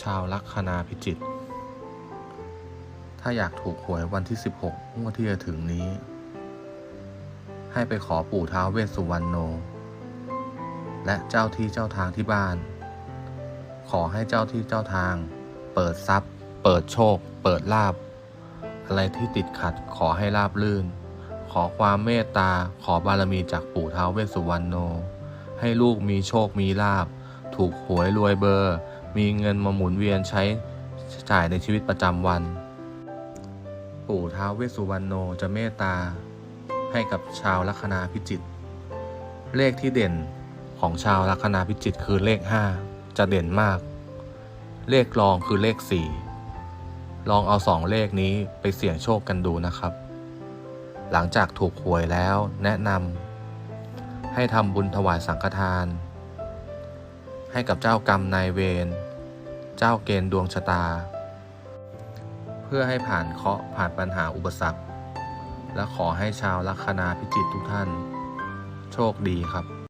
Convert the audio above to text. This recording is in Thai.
ชาวลัคนาพิจิต ถ้าอยากถูกหวยวันที่ 16งวดที่จะถึงนี้ ให้ไปขอปู่ท้าวเวสสุวรรณโน และเจ้าที่เจ้าทางที่บ้าน ขอให้เจ้าที่เจ้าทาง เปิดทรัพย์ เปิดโชค เปิดลาบ อะไรที่ติดขัดขอให้ราบลื่น ขอความเมตตา ขอบารมีจากปู่ท้าวเวสสุวรรณโน ให้ลูกมีโชคมีลาบ ถูกหวยรวยเบอร์ มีเงินมาหมุนเวียนใช้จ่ายในชีวิตประจำวัน ปู่ท้าวเวสสุวรรณโนจะเมตตา ให้กับชาวลัคนาพิจิต เลขที่เด่นของชาวลัคนาพิจิตคือเลข 5 จะเด่นมาก เลขรองคือเลข 4 ลองเอาสองเลขนี้ไปเสี่ยงโชคกันดูนะครับ หลังจากถูกหวยแล้วแนะนำให้ทำบุญถวายสังฆทาน ให้กับเจ้ากรรมนายเวร เจ้าเกณฑ์ดวงชะตา เพื่อให้ผ่านเคราะห์ผ่านปัญหาอุปสรรค และขอให้ชาวลัคนาพิจิตทุกท่าน โชคดีครับ